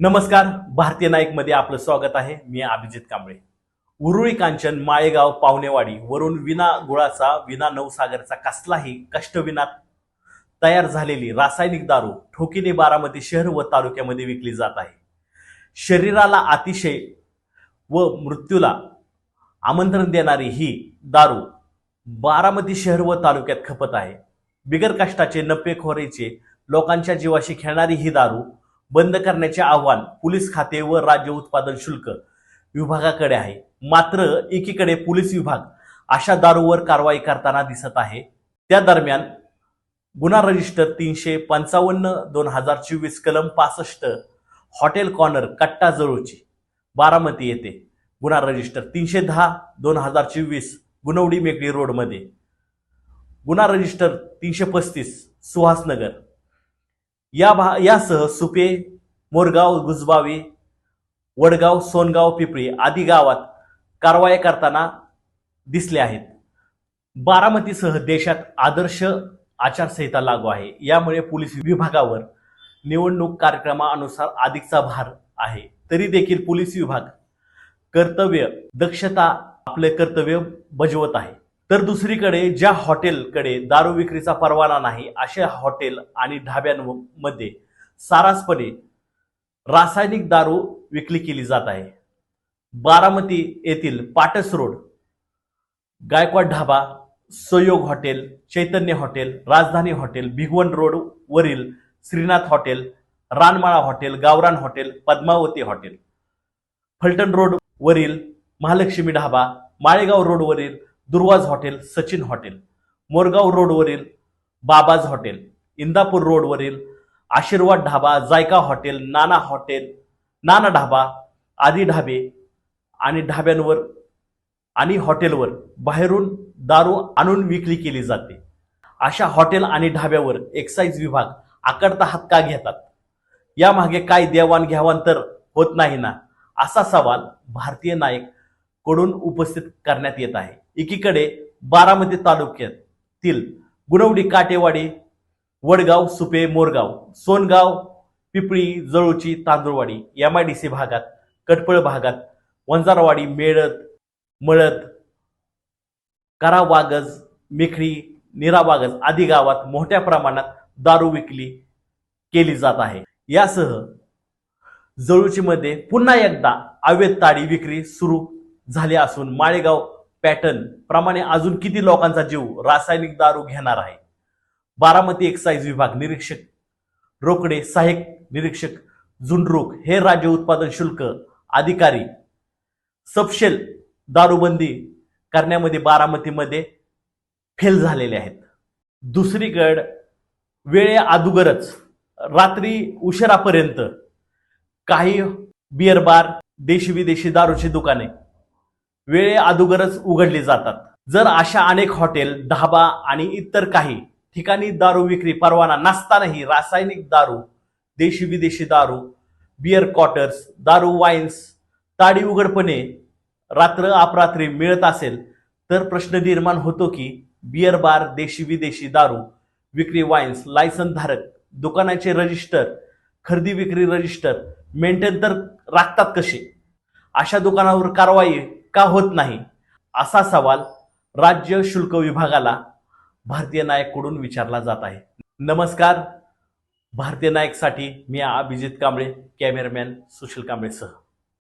नमस्कार भारतीय नाईकमध्ये आपलं स्वागत आहे. मी अभिजित कांबळे. उरुळी कांचन माळेगाव पावनेवाडी वरून विना गुळाचा विना नवसागरचा कसलाही कष्टविना तयार झालेली रासायनिक दारू ठोकीने बारामती शहर व तालुक्यामध्ये विकली जात आहे. शरीराला अतिशय व मृत्यूला आमंत्रण देणारी ही दारू बारामती शहर व तालुक्यात खपत आहे. बिगर कष्टाचे नफेखोरीचे लोकांच्या जीवाशी खेळणारी ही दारू बंद करण्याचे आव्हान पोलीस खाते व राज्य उत्पादन शुल्क विभागाकडे आहे. मात्र एकीकडे पोलीस विभाग अशा दारूवर कारवाई करताना दिसत आहे. त्या दरम्यान गुन्हा रजिस्टर तीनशे पंचावन्न दोन हजार चोवीस कलम पासष्ट हॉटेल कॉर्नर कट्टा जळूची बारामती येथे. गुन्हा रजिस्टर तीनशे दहा दोन हजार चोवीस गुणवडी मेकळी रोडमध्ये. गुन्हा रजिस्टर तीनशे पस्तीस सुहासनगर. या भा यासह सुपे मोरगाव गुजबावी वडगाव सोनगाव पिपळी आदी गावात कारवाया करताना दिसले आहेत. बारामतीसह देशात आदर्श आचारसंहिता लागू आहे. यामुळे पोलीस विभागावर निवडणूक कार्यक्रमानुसार अधिकचा भार आहे. तरी देखील पोलीस विभाग कर्तव्य दक्षता आपले कर्तव्य बजवत आहे. तर दुसरीकडे ज्या हॉटेलकडे दारू विक्रीचा परवाना नाही अशा हॉटेल आणि ढाब्यांमध्ये सारासपणे रासायनिक दारू विक्री केली जात आहे. बारामती येथील Patas road Gaikwad dhaba Sahyog hotel Chaitanya hotel Rajdhani hotel Bhigwan road वरील Shrinath hotel Ranmala hotel Gavran hotel Padmavati hotel. Phaltan road वरील महालक्ष्मी ढाबा माळेगाव रोडवरील दुर्वाज हॉटेल सचिन हॉटेल मोरगाव रोडवरील बाबाज हॉटेल इंदापूर रोडवरील Ashirwad dhaba JICA hotel Nana hotel Nana dhaba आदी ढाबे आणि ढाब्यांवर आणि हॉटेलवर बाहेरून दारू आणून विक्री केली जाते. अशा हॉटेल आणि ढाब्यावर एक्साईज विभाग आकडता हात का घेतात. यामागे काय देवाणघेवाण तर होत नाही ना असा सवाल भारतीय नायककडून उपस्थित करण्यात येत आहे. एकीकडे बारामती तालुक्यातील Gunwadi Katewadi Wadgaon Supe Morgaon Songaon Pipli Jaluchi Tandulwadi M I D C भागात कटपळ भागात वंजारवाडी मेळत मळत करावागज मेखळी निरावागज आदी गावात मोठ्या प्रमाणात दारू विकली केली जात आहे. यासह जळूचीमध्ये पुन्हा एकदा अवैध ताडी विक्री सुरू झाली असून माळेगाव पॅटर्न प्रमाणे अजून किती लोकांचा जीव रासायनिक दारू घेणार आहे? बारामती एक्साईज विभाग निरीक्षक रोकडे सहाय्यक निरीक्षक झुंडरूक हे राज्य उत्पादन शुल्क अधिकारी. सपशेल दारूबंदी करण्यामध्ये बारामतीमध्ये फेल झालेले आहेत. दुसरीकड वेळे अदुगरच. रात्री उशिरापर्यंत काही बिअर बार देशी विदेशी दारूची दुकाने वेळे अदुगरच उघडली जातात. जर अशा अनेक हॉटेल धाबा आणि इतर काही ठिकाणी दारू विक्री परवाना नसतानाही रासायनिक दारू देशी विदेशी दारू बिअर क्वार्टर्स दारू वाईन्स ताडी उघडपणे रात्र अपरात्री मिळत असेल तर प्रश्न निर्माण होतो की बिअर बार देशी विदेशी दारू विक्री वाईन्स लायसन धारक दुकानाचे रजिस्टर खरेदी विक्री रजिस्टर मेंटेन तर राखतात कसे? अशा दुकानावर कारवाई का होत नाही? असा सवाल राज्य शुल्क विभागाला भारतीय नायककडून विचारला जात आहे. नमस्कार. भारतीय नायकसाठी मी अभिजित कांबळे कॅमेरामॅन सुशील कांबळेसह.